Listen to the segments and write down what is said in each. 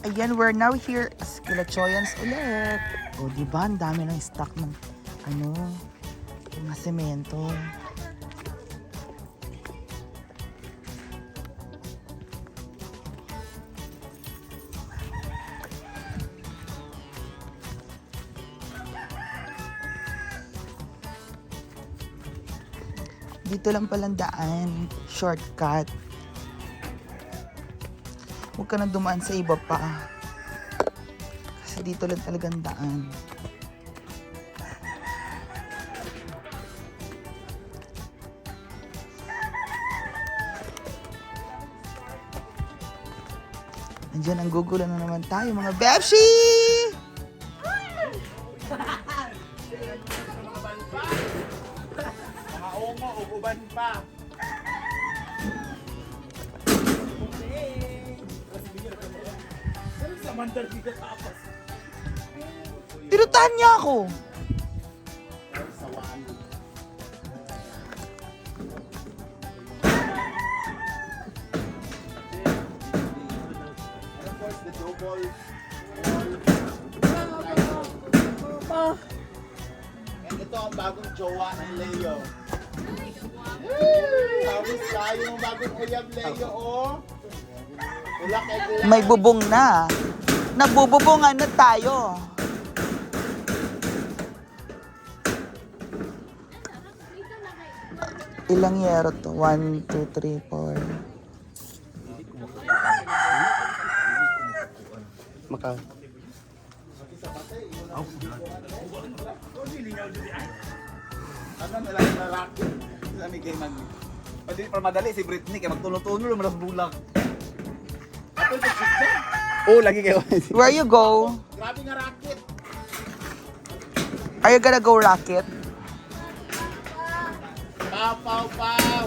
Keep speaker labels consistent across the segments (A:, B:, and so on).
A: Ayan, we're now here sa Kilachoyans ulit. O, di ba? Ang dami ng stock ng, ano, mga semento. Dito lang palang daan. Shortcut. Ka na dumaan sa iba pa. Kasi dito lang talagang daan. Nandiyan ang gugulo na naman tayo mga Bebshi!
B: Mga ongo, uban pa. Samantal dito tapas.
A: Pinutahan niya ako.
B: Sawaan. And ito ang bagong jowa ng Leo. Tapos tayo yung bagong uyab Leo, oh. Ulak eh, ulak.
A: May bubong na. Nagbububungan na tayo. Ilang yero to? 1, 2, 3, 4.
C: Maka.
B: Ano na lang na rocket? Saan kay mag... Pwede para madali si Britney kay magtulo-tulo lang malas bulag. Ato sa chicken.
C: Oh, lagi kayo.
A: Where you go?
B: Grabe nga rocket.
A: Are you gonna go rocket?
B: Pow, pow, pow.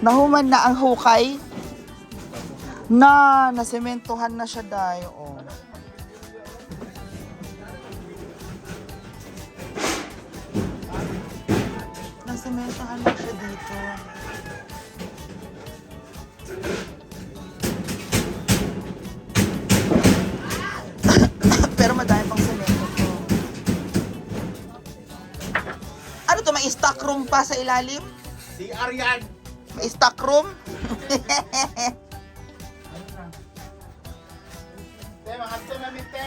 A: Nahuman na ang hukay. Na, nasementohan na siya dayo. Oh. Nasementohan na siya dito. Pero madami pang semento to. Ano to? May stock room pa sa ilalim?
B: Si Aryan.
A: May stock room?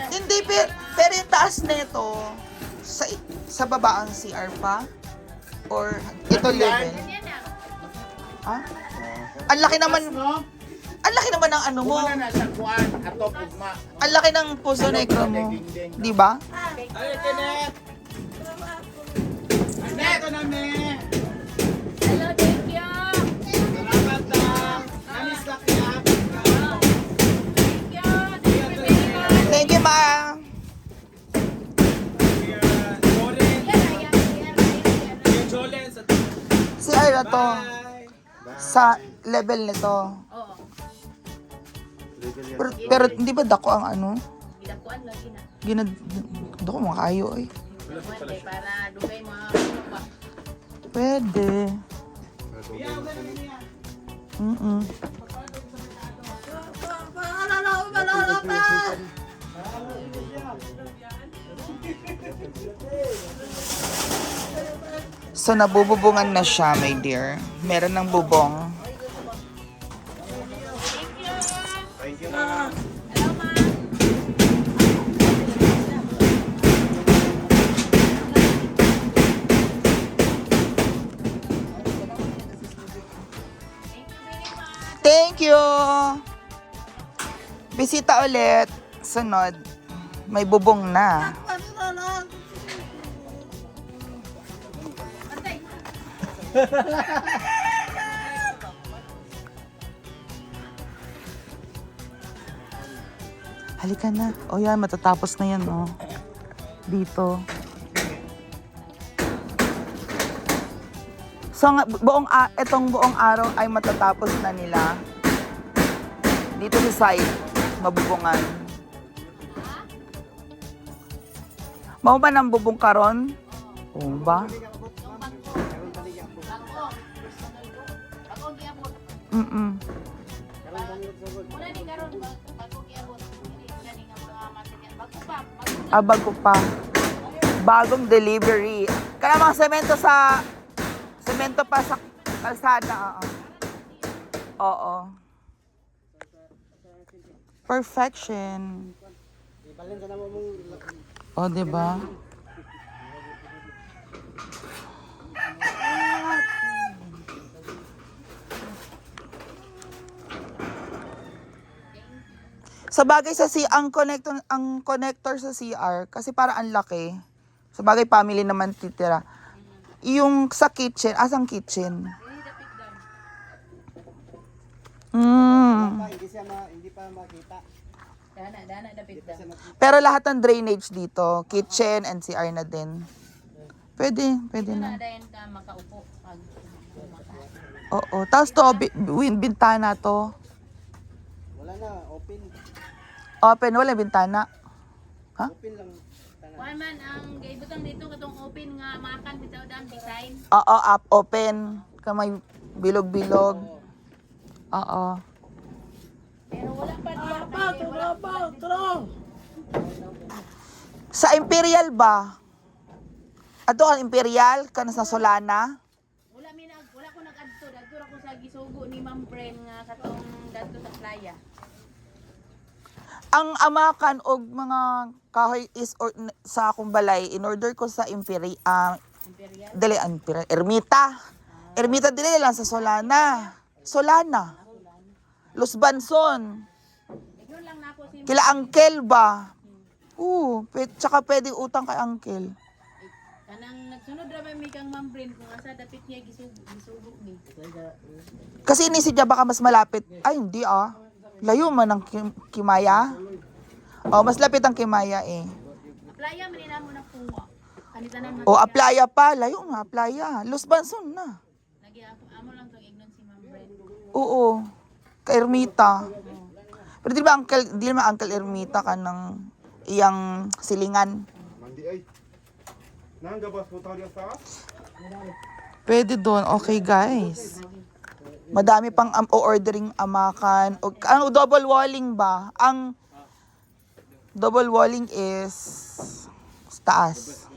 A: Hindi, pero, pero yung taas na ito, sa, sa baba ang CR pa? Or ito
B: Ano yan?
A: level? Ha? Ang laki naman, ang laki naman ng ano mo.
B: Kumana na siya kuan. Ato, pugma.
A: Ang laki ng puso negro mo. Di ba?
B: Ay, Kenneth. Kenneth, ito namin.
D: Hello,
B: na
A: to. Sa level nito.
D: Oo,
A: Pero, pero hindi ba dako ang ano?
D: gidakuan lagi na.
A: Ginad... Dako mga kayo eh.
D: Day para dugay mga.
A: Pwede. Mm-mm. So nabububungan na siya, my dear. Meron ng bubong.
D: Hello, ma.
A: Thank you! Bisita ulit. Sunod. May bubong na. Halika na. O yan, matatapos na yan, oh. Dito. So, buong, a- itong buong araw ay matatapos na nila. Dito sa side, mabubungan. Mao ba ng bubong karon? Oo ba?
D: Bangko
A: Ah, bago pa. Bagong delivery. Kaya mga semento sa... Semento pa sa kalsada. Oo. Oo. Perfection. O, di ba? Sa bagay sa C, ang connector, ang connector sa CR, kasi para ang laki. Sa bagay, family naman titira. Yung sa kitchen, asang kitchen? Mm.
C: Hindi siya ma, hindi pa makita.
D: Dana, dana, dapit da.
A: Pero lahat ng drainage dito, kitchen and CR na din. Pwede, pwede
D: na
A: na.
D: dayon ka makaupo pag.
A: Oo. Tapos to, bintana to.
C: Wala na, open.
A: Open, wala bintana. Ha?
C: Open lang.
D: Kuan man ang gaibutang dito katong open nga makan bitaw dam design.
A: Oo, up, open. Kamay bilog-bilog. Oo.
D: Pero wala pa diya.
A: Sa Imperial ba? Ato ang Imperial, ka sa Solana?
D: Wala mi nag wala ko nag-adto dadto ra ko sa gisugo ni Ma'am Bren nga katong dadto sa playa.
A: Ang amakan og mga kahoy is or, sa akong balay in order ko sa Imperial ah
D: Imperial.
A: dili ang Imperial Ermita. Ermita dili lang sa Solana. Solana. Los Banson.
D: Si
A: Kila Angkel ba? Oo, pe, tsaka pwede utang kay Angkel.
D: kanang nagsunod ra mi kang Ma'am Bren kung asa dapit niya gisugo gisugo ni.
A: Kasi inisip niya baka mas malapit. Ay, hindi ah. Layo man ang Kim- Kimaya. Oh, mas lapit ang Kimaya eh.
D: Playa man nila mo na kuha. Kanitanan man.
A: O, Aplaya pa. Layo nga, Aplaya. Los Banson na.
D: Lagi ako amo lang tong ignon si Ma'am Bren.
A: Oo. Kay Ermita. Pero di ba Uncle, di naman Uncle Ermita ka ng iyang silingan?
C: Mandi ay. Nang gabas po tayo sa
A: Pwede doon. Okay, guys. Madami pang um, ordering amakan. O, ang double walling ba? Ang double walling is taas.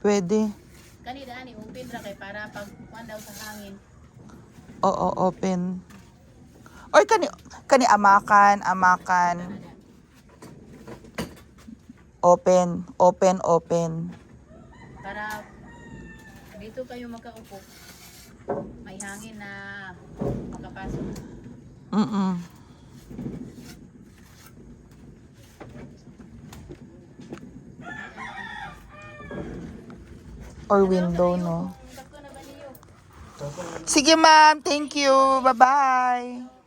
A: Pwede.
D: Kani daan ni open ra kay para pag kuan daw sa hangin.
A: Oo, open. Or kani, kani amakan, amakan. Open, open, open.
D: Para dito kayo magkaupo. May hangin na makapasok.
A: Mm-mm. Or window, no? Sige, ma'am. Thank you. Bye-bye.